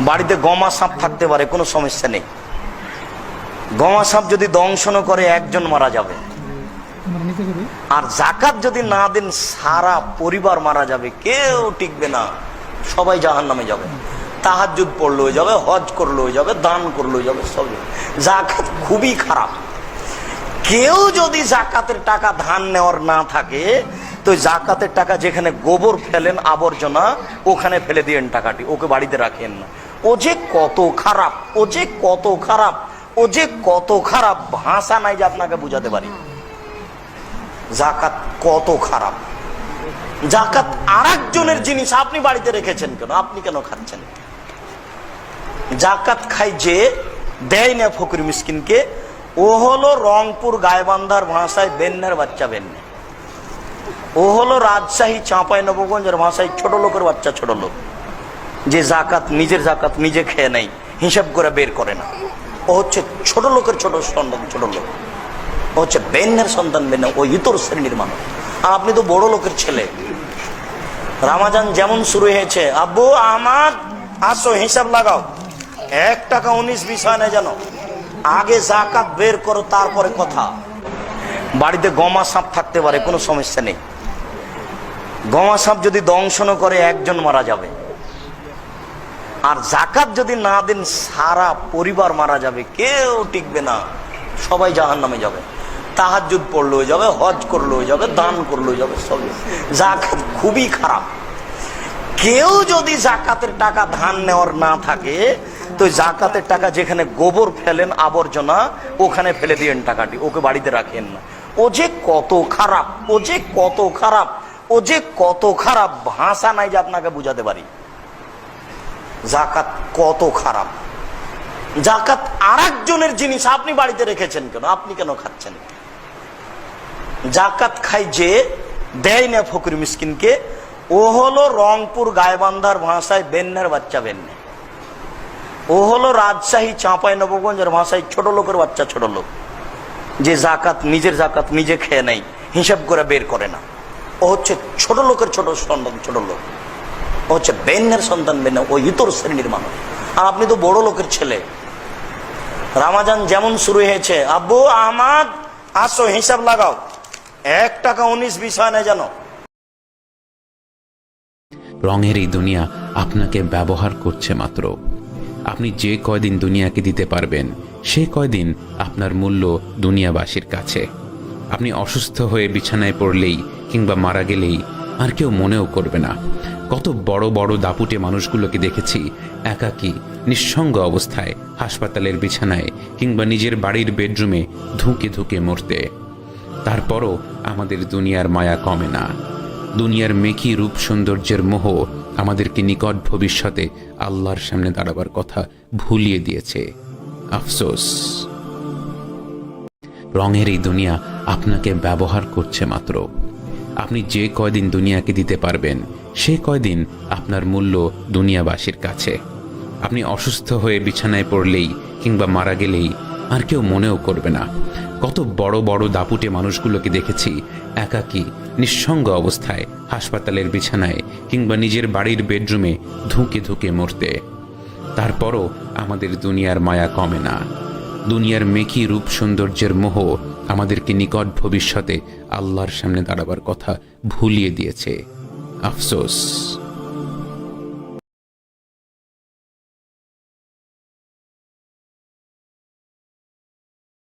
বাড়িতে গমা সাপ থাকতে পারে, কোনো সমস্যা নেই। গমা সাপ যদি দংশন করে, একজন মারা যাবে। আর জাকাত যদি না দেন, সারা পরিবার মারা যাবে, কেউ টিকবে না। সবাই জাহান নামে যাবে তাহাজুদ পড়লেও যাবে, হজ করলেও যাবে, দান করলেও যাবে, সব। জাকাত খুবই খারাপ। কেউ যদি জাকাতের টাকা ধান নেওয়ার না থাকে, তো জাকাতের টাকা যেখানে গোবর ফেলেন, আবর্জনা, ওখানে ফেলে দিয়েন টাকাটি। ওকে বাড়িতে রাখেন না। ও যে কত খারাপ, ও যে কত খারাপ, ও যে কত খারাপ ভাষা নাই যে আপনাকে বুঝাতে পারি। জাকাত কত খারাপ। জাকাত আর একজনের জিনিস আপনি বাড়িতে রেখেছেন কেন? আপনি কেন খাচ্ছেন? জাকাত খাই যে দেয় না ফকির মিসকিনকে, ও হলো রংপুর গায়বান্ধার ভাষায় বেন্নের বাচ্চা বেন্নে ও হলো রাজশাহী চাঁপাই নবগঞ্জের ভাষায় ছোট লোকের বাচ্চা ছোট লোক। যে জাকাত নিজের জাকাত নিজে খেয়ে নেয়, হিসাব করে বের করে না। ও হচ্ছে ছোট লোকের ছোট সন্তান, ছোট লোক। ও হচ্ছে বেন্নের সন্তান বেন্না ও ইতর শ্রেণির মানুষ। আপনি তো বড় লোকের ছেলে। রামাজান যেমন শুরু হয়েছে, আব্বু, আমার, আসো, হিসাব লাগাও। এক টাকা উনিশ বিষয় নেই জানো আগে জাকাত বের করো, তারপরে কথা। বাড়িতে গমা সাপ থাকতে পারে, কোনো সমস্যা নেই। গমা সাপ যদি দংশন করে, একজন মারা যাবে। আর জাকাত যদি না দেন, সারা পরিবার মারা যাবে। কেউ টিকবে না। সবাই জাহান নামে যাবে তাহাজুদ পড়লেও যাবে, হজ করলেও যাবে, দান করলেও যাবে, সব। জাকাত খুবই খারাপ। কেউ যদি জাকাতের টাকা ধান নেওয়ার না থাকে, তো জাকাতের টাকা যেখানে গোবর ফেলেন, আবর্জনা, ওখানে ফেলে দিয়েন টাকাটি। ওকে বাড়িতে রাখেন না। ও যে কত খারাপ, ও যে কত খারাপ, ও যে কত খারাপ, ভাষা নাই যে আপনাকে বুঝাতে পারি। জাকাত কত খারাপ? জাকাত আর একজনের জিনিস আপনি বাড়িতে রেখেছেন কেন? আপনি কেন খাচ্ছেন? জাকাত খাই যে দেয় না ফকির মিসকিনকে, ও হলো রংপুর গায়বান্ধার ভাষায় বেন্নের বাচ্চা বেন্নে। ও হলো রাজশাহী চাঁপাই নবগঞ্জের ভাষায় ছোট লোকের বাচ্চা ছোট লোক। যে জাকাত নিজের জাকাত নিজে খেয়ে নেয়, হিসাব করে বের করে না। ও হচ্ছে ছোট লোকের ছোট সন্তান, ছোট লোক। হচ্ছে বেন্নের সন্তান বেন্না ও ইতর শ্রেণির মানুষ। আর আপনি তো বড় লোকের ছেলে। রামাজান যেমন শুরু হয়েছে, আব্বু, আমার আসো, হিসাব লাগাও। এক টাকা উনিশ বিষয় নেই জানো? রঙের এই দুনিয়া আপনাকে ব্যবহার করছে মাত্র। আপনি যে কয়দিন দুনিয়াকে দিতে পারবেন, সে কয়দিন আপনার মূল্য দুনিয়াবাসীর কাছে। আপনি অসুস্থ হয়ে বিছানায় পড়লেই কিংবা মারা গেলেই আর কেউ মনেও করবে না। কত বড় বড় দাপুটে মানুষগুলোকে দেখেছি একাকী, নিঃসঙ্গ অবস্থায় হাসপাতালের বিছানায় কিংবা নিজের বাড়ির বেডরুমে ধুঁকে ধুঁকে মরতে। তারপরও আমাদের দুনিয়ার মায়া কমে না। দুনিয়ার মেকি রূপ সৌন্দর্যের মোহ আমাদেরকে নিকট ভবিষ্যতে আল্লাহর সামনে দাঁড়াবার কথা ভুলিয়ে দিয়েছে। আফসোস। রঙের এই দুনিয়া আপনাকে ব্যবহার করছে মাত্র। আপনি যে কয়দিন দুনিয়াকে দিতে পারবেন, সে কয়দিন আপনার মূল্য দুনিয়াবাসীর কাছে। আপনি অসুস্থ হয়ে বিছানায় পড়লেই কিংবা মারা গেলেই আর কেউ মনেও করবে না। কত বড় বড় দাপুটে মানুষগুলোকে দেখেছি একাকী, নিঃসঙ্গ অবস্থায় হাসপাতালের বিছানায় কিংবা নিজের বাড়ির বেডরুমে ধুঁকে ধুঁকে মরতে। তারপরও আমাদের দুনিয়ার মায়া কমে না। দুনিয়ার মেকি রূপ সৌন্দর্যের মোহ আমাদেরকে নিকট ভবিষ্যতে আল্লাহর সামনে দাঁড়াবার কথা ভুলিয়ে দিয়েছে। আফসোস।